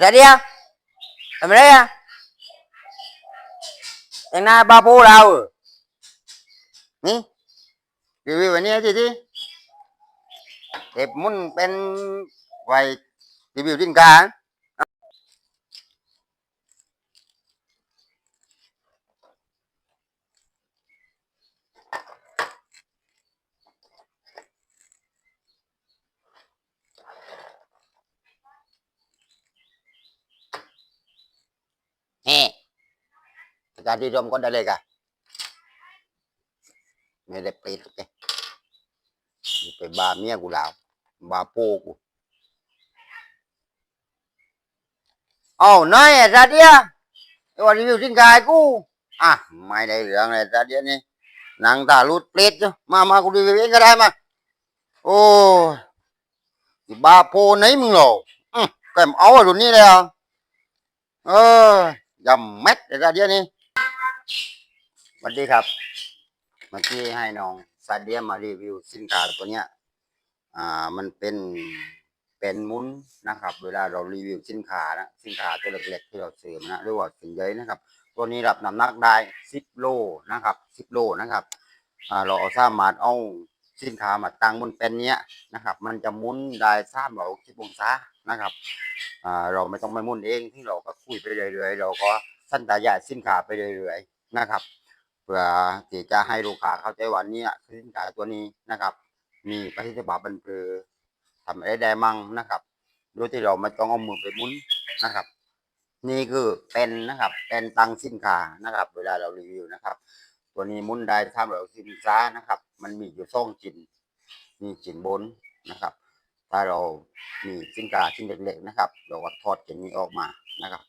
ra đi à làm đấy à em na ba bố đâu nè รีวิววันนี้ทีที่เก็บมุนเป็นไว้รีวิวสินค้าเฮ้ การที่รวมก็ได้เลยกะไม่ได้ปิดโอเคไปบาเมียกูแล้วบาโปกูเอ้าน้อยอะซาเดียไอ้วันรีวิวสินค้าให้กูอ่ สวัสดีครับ เมื่อกี้ให้น้องซาเดียมารีวิวสินค้าตัวเนี้ย อ่า มันเป็นเป็นมุ้นนะครับ เวลาเรารีวิวสินค้านะ สินค้าตัวเล็กๆที่เราซื้อมานะหรือว่าสินใหญ่นะครับ ตัวนี้รับน้ำหนักได้สิบโลนะครับสิบโลนะครับ อ่า เราเอาสามารถเอาสินค้ามาตั้งบนเป็นเนี้ยนะครับ มันจะมุนได้สามร้อยสิบองศานะครับอ่าเราไม่ต้องไปมุนเองที่เราก็คุยไปเรื่อยๆ เราก็สั้นตายาสินค้าไปเรื่อยๆ นะครับ เพื่อที่จะให้ลูกค้าเข้าใจว่าเนี่ยคือสินค้าตัวนี้นะครับ มีประสิทธิภาพบันเพือทำอะไรได้มั่งนะครับ โดยที่เราไม่ต้องเอามือไปมุนนะครับ นี่คือเป็นนะครับ เป็นตังสินค้านะครับ เวลาเรารีวิวนะครับ ตัวนี้มุนได้ทำเราสินค้านะครับ มันมีอยู่สองชิ้นมีชิ้นบนนะครับ ถ้าเรามีสินค้าชิ้นเล็กๆนะครับ เราก็ทอดชิ้นนี้ออกมานะครับ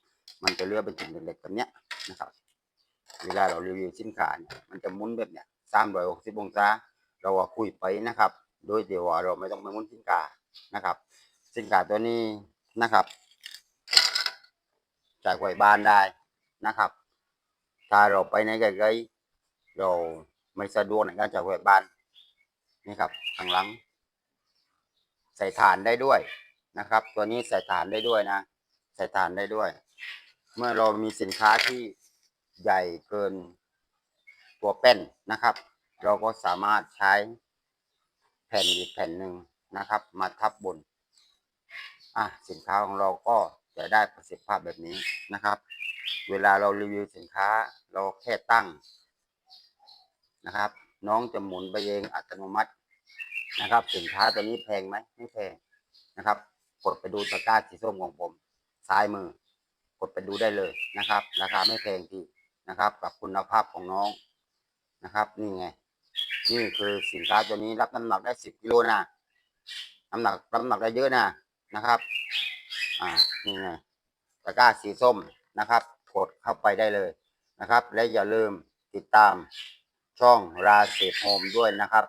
มันจะเลือกเป็นชิ้นเล็กๆแบบเนี้ยนะครับ เวลาเรารีวิวสินค้าเนี่ยมันจะหมุนแบบเนี้ยสามร้อยหกสิบองศา เราก็คุยไปนะครับ โดยที่ว่าเราไม่ต้องไปหมุนสินค้านะครับ สินค้าตัวนี้นะครับจากไว้บ้านได้นะครับ ถ้าเราไปในไกลๆเราไม่สะดวกในการจากไว้บ้านนี่ครับข้างหลัง ใส่ฐานได้ด้วยนะครับ ตัวนี้ใส่ฐานได้ด้วยนะ ใส่ฐานได้ด้วย เมื่อเรามีสินค้าที่ ใหญ่เกินตัวเป็นนะครับ เราก็สามารถใช้แผ่นอีกแผ่นหนึ่งนะครับ มาทับบน อะสินค้าของเราก็จะได้ประสิทธิภาพแบบนี้นะครับ เวลาเรารีวิวสินค้าเราแค่ตั้งนะครับ น้องจะหมุนไปเองอัตโนมัตินะครับ สินค้าตัวนี้แพงไหมไม่แพงนะครับ กดไปดูตะกร้าสีส้มของผม ซ้ายมือกดไปดูได้เลยนะครับ ราคาไม่แพงที นะครับ กับคุณภาพของน้องนะครับ นี่ไง นี่คือสินค้าตัวนี้รับน้ำหนักได้สิบกิโลนะน้ำหนักรับน้ำหนักได้เยอะนะนะครับ อ่านี่ไงตะกร้าสีส้มนะครับกดเข้าไปได้เลยนะครับ และอย่าลืมติดตามช่องราเซโฮมด้วยนะครับ